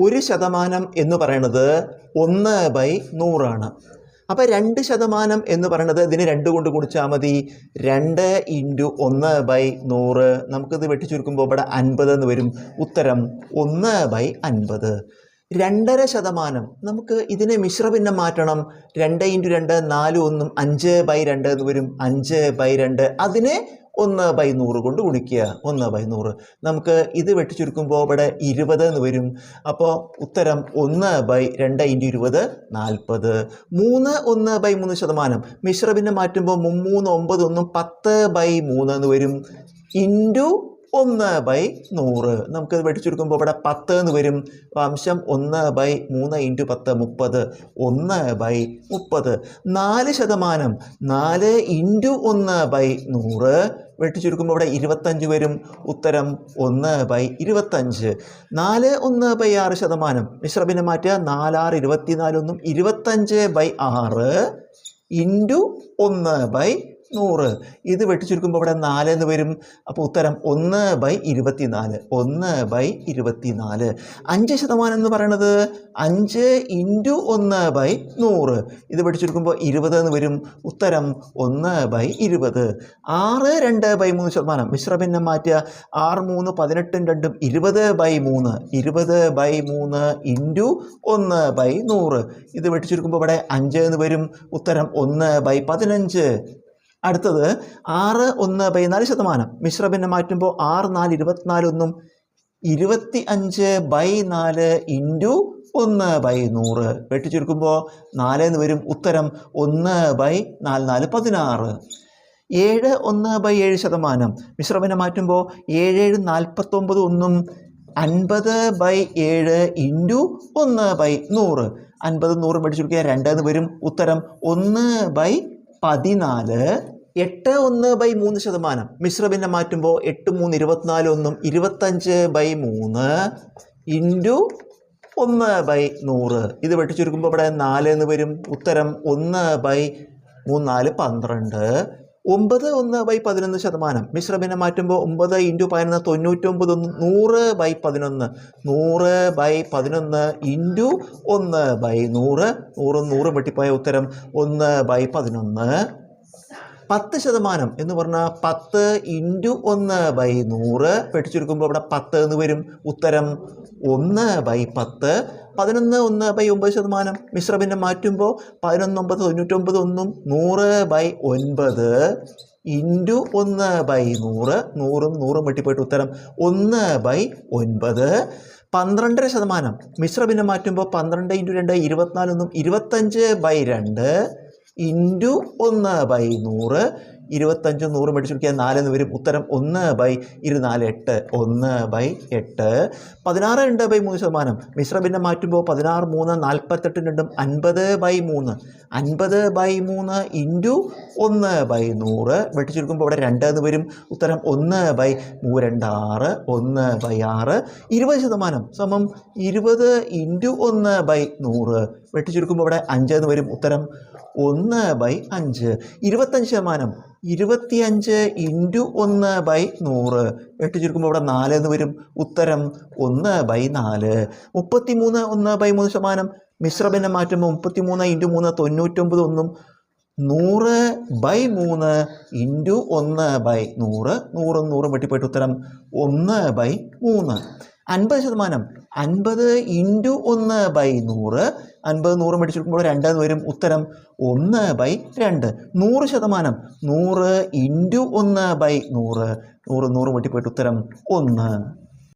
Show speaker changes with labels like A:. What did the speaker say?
A: ഒരു ശതമാനം എന്ന് പറയുന്നത് ഒന്ന് ബൈ നൂറാണ്. അപ്പോൾ രണ്ട് ശതമാനം എന്ന് പറയുന്നത് ഇതിന് രണ്ട് കൊണ്ട് കുടിച്ചാൽ മതി. രണ്ട് ഇന്റു ഒന്ന് ബൈ നൂറ്. നമുക്കിത് വെട്ടിച്ചുരുക്കുമ്പോൾ ഇവിടെ അൻപത് എന്ന് വരും. ഉത്തരം ഒന്ന് ബൈ അൻപത്. രണ്ടര ശതമാനം. നമുക്ക് ഇതിനെ മിശ്രഭിന്നം മാറ്റണം. രണ്ട് ഇന്റു രണ്ട് നാല് ഒന്നും അഞ്ച് ബൈ രണ്ട് എന്ന് വരും. അഞ്ച് ബൈ രണ്ട്. അതിനെ ഒന്ന് ബൈ നൂറ് കൊണ്ട് ഗുണിക്കുക. ഒന്ന് ബൈ നൂറ്. നമുക്ക് ഇത് വെട്ടിച്ചുരുക്കുമ്പോൾ ഇവിടെ ഇരുപത് എന്ന് വരും. അപ്പോൾ ഉത്തരം ഒന്ന് ബൈ രണ്ട് ഇന്റു ഇരുപത് നാൽപ്പത്. മൂന്ന് ഒന്ന് ബൈ മൂന്ന് ശതമാനം. മിശ്രബിനെ മാറ്റുമ്പോൾ മുമ്മൂന്ന് ഒമ്പത് ഒന്നും പത്ത് ബൈ മൂന്ന് എന്ന് വരും. ഇന്റു ഒന്ന് ബൈ നൂറ്. വെട്ടി വെട്ടിച്ചുരുക്കുമ്പോൾ ഇവിടെ പത്ത് എന്ന് വരും. അംശം ഒന്ന് ബൈ മൂന്ന് ഇന്റു പത്ത് മുപ്പത്. ഒന്ന് ബൈ മുപ്പത്. നാല് ശതമാനം. നാല് ഇന്റു ഒന്ന് ബൈ നൂറ്. വെട്ടിച്ചുരുക്കുമ്പോൾ ഇവിടെ ഇരുപത്തഞ്ച് വരും. ഉത്തരം ഒന്ന് ബൈ ഇരുപത്തഞ്ച്. നാല് ഒന്ന് ബൈ ആറ് ശതമാനം. മിശ്രബിനെ മാറ്റുക. നാലാറ് ഇരുപത്തിനാലൊന്നും ഇരുപത്തഞ്ച് ബൈ ആറ് ഇന്റു ഒന്ന് ബൈ നൂറ്. ഇത് വെട്ടി ചുരുക്കുമ്പോൾ ഇവിടെ നാല് എന്ന് വരും. അപ്പോൾ ഉത്തരം ഒന്ന് ബൈ ഇരുപത്തിനാല്. ഒന്ന് ബൈ ഇരുപത്തിനാല്. അഞ്ച് ശതമാനം എന്ന് പറയുന്നത് അഞ്ച് ഇന്റു ഒന്ന് ബൈ നൂറ്. ഇത് വെട്ടിച്ചുരുക്കുമ്പോൾ ഇരുപത് എന്ന് വരും. ഉത്തരം ഒന്ന് ബൈ ഇരുപത്. ആറ് രണ്ട് ബൈ മൂന്ന് ശതമാനം. മിശ്രഭിന്നം മാറ്റുക. ആറ് മൂന്ന് പതിനെട്ടും രണ്ടും ഇരുപത് ബൈ മൂന്ന്. ഇരുപത് ബൈ മൂന്ന് ഇന്റു ഒന്ന് ബൈ നൂറ്. ഇത് വെട്ടിച്ചുരുക്കുമ്പോൾ ഇവിടെ അഞ്ച് എന്ന് വരും. ഉത്തരം ഒന്ന് ബൈ പതിനഞ്ച്. അടുത്തത് ആറ് ഒന്ന് പതിനാല് നാല് ശതമാനം മിശ്രഭിന്നം മാറ്റുമ്പോൾ ആറ് നാല് ഇരുപത്തിനാല് ഒന്നും ഇരുപത്തി അഞ്ച് ബൈ നാല് ഇന്റു ഒന്ന് ബൈ നൂറ് വെട്ടിച്ചുരുക്കുമ്പോൾ നാല് എന്ന് വരും ഉത്തരം ഒന്ന് ബൈ നാല് നാല് പതിനാറ്. ഏഴ് ഒന്ന് ബൈ ഏഴ് ശതമാനം മിശ്രഭിന്നം മാറ്റുമ്പോൾ ഏഴ് ഏഴ് നാൽപ്പത്തൊമ്പത് ഒന്നും അൻപത് ബൈ ഏഴ് ഇന്റു ഒന്ന് ബൈ നൂറ് അൻപത് നൂറ് മേടിച്ചുകൊടുക്കുക രണ്ട് എന്ന് വരും ഉത്തരം ഒന്ന് ബൈ പതിനാല് എട്ട് ഒന്ന് ബൈ മൂന്ന് ശതമാനം. മിശ്രഭിന്നം മാറ്റുമ്പോൾ എട്ട് മൂന്ന് ഇരുപത്തിനാല് ഒന്നും ഇരുപത്തഞ്ച് ബൈ മൂന്ന് ഇന്റു ഒന്ന് ബൈ നൂറ്. ഇത് വെട്ടിച്ചുരുക്കുമ്പോൾ ഇവിടെ നാല് എന്ന് വരും. ഉത്തരം ഒന്ന് ബൈ മൂന്നാൽ നാല് പന്ത്രണ്ട്. ഒമ്പത് ഒന്ന് ബൈ പതിനൊന്ന് ശതമാനം. മിശ്രഭിന്നം മാറ്റുമ്പോൾ ഒമ്പത് ഇന്റു പതിനൊന്ന് തൊണ്ണൂറ്റൊമ്പത് ഒന്ന് നൂറ് ബൈ പതിനൊന്ന്. നൂറ് ബൈ പതിനൊന്ന് ഇന്റു ഒന്ന് ബൈ നൂറ്. നൂറും നൂറും വെട്ടിപ്പോയ ഉത്തരം ഒന്ന് ബൈ പതിനൊന്ന്. പത്ത് ശതമാനം എന്ന് പറഞ്ഞാൽ പത്ത് ഇന്റു ഒന്ന് ബൈ നൂറ്. വെട്ടിച്ചുരുക്കുമ്പോൾ ഇവിടെ പത്ത് എന്ന് വരും. ഉത്തരം ഒന്ന് ബൈ പത്ത്. പതിനൊന്ന് ഒന്ന് ബൈ ഒമ്പത് ശതമാനം മിശ്രബിന്റെ മാറ്റുമ്പോൾ പതിനൊന്ന് ഒമ്പത് തൊണ്ണൂറ്റൊമ്പത് ഒന്നും നൂറ് ബൈ ഒൻപത് ഇന്റു ഒന്ന് ബൈ നൂറ് നൂറും നൂറും വെട്ടിപ്പോയിട്ട് ഉത്തരം ഒന്ന് ബൈ ഒൻപത്. പന്ത്രണ്ടര ശതമാനം മിശ്രഭിന്നം മാറ്റുമ്പോൾ പന്ത്രണ്ട് ഇന്റു രണ്ട് ഇരുപത്തിനാലൊന്നും ഇരുപത്തഞ്ച് ബൈ രണ്ട് ഇന്റു ഒന്ന് ബൈ നൂറ് ഇരുപത്തഞ്ചും നൂറും മേടിച്ചെടുക്കുക നാലെന്ന് വരും. ഉത്തരം ഒന്ന് ബൈ ഇരുനാല് എട്ട്. ഒന്ന് ബൈ എട്ട്. പതിനാറ് രണ്ട് ബൈ മൂന്ന് ശതമാനം. മിശ്രഭിന്നം മാറ്റുമ്പോൾ പതിനാറ് മൂന്ന് നാൽപ്പത്തെട്ട് രണ്ടും അൻപത് ബൈ മൂന്ന്. അൻപത് ബൈ മൂന്ന് ഇന്റു ഒന്ന് ബൈ നൂറ് വെട്ടിച്ചുരുക്കുമ്പോൾ ഇവിടെ രണ്ട് എന്ന് വരും. ഉത്തരം ഒന്ന് ബൈ മൂരണ്ടാറ് ഒന്ന് ബൈ ആറ്. ഇരുപത് ശതമാനം സമം ഇരുപത് ഇന്റു ഒന്ന് ബൈ നൂറ് വെട്ടിച്ചുരുക്കുമ്പോൾ ഇവിടെ അഞ്ച് എന്ന് വരും. ഉത്തരം ഒന്ന് ബൈ അഞ്ച്. ഇരുപത്തഞ്ച് ശതമാനം ഇരുപത്തിയഞ്ച് ഇന്റു ഒന്ന് ബൈ നൂറ്. എട്ട് ചുരുക്കുമ്പോൾ ഇവിടെ നാല് എന്ന് വരും. ഉത്തരം ഒന്ന് ബൈ നാല്. മുപ്പത്തി മൂന്ന് ഒന്ന് ബൈ മൂന്ന് ശതമാനം. മിശ്രഭിന്നം മാറ്റുമ്പോൾ മുപ്പത്തി മൂന്ന് ഇന്റു മൂന്ന് തൊണ്ണൂറ്റൊമ്പത് ഒന്നും. നൂറ് ബൈ മൂന്ന് ഇന്റു ഒന്ന് ബൈ നൂറ്. നൂറും നൂറും വെട്ടിപ്പോയിട്ട് ഉത്തരം ഒന്ന് ബൈ മൂന്ന്. അൻപത് ശതമാനം. അൻപത് ഇന്റു ഒന്ന് ബൈ നൂറ്. അൻപത് നൂറ് മേടിച്ചെടുക്കുമ്പോൾ രണ്ടെന്ന് വരും. ഉത്തരം ഒന്ന് ബൈ രണ്ട്. നൂറ് ശതമാനം. നൂറ് ഇന്റു ഒന്ന് ബൈ നൂറ്. നൂറ് നൂറ് വെട്ടിപ്പോയിട്ട് ഉത്തരം ഒന്ന്.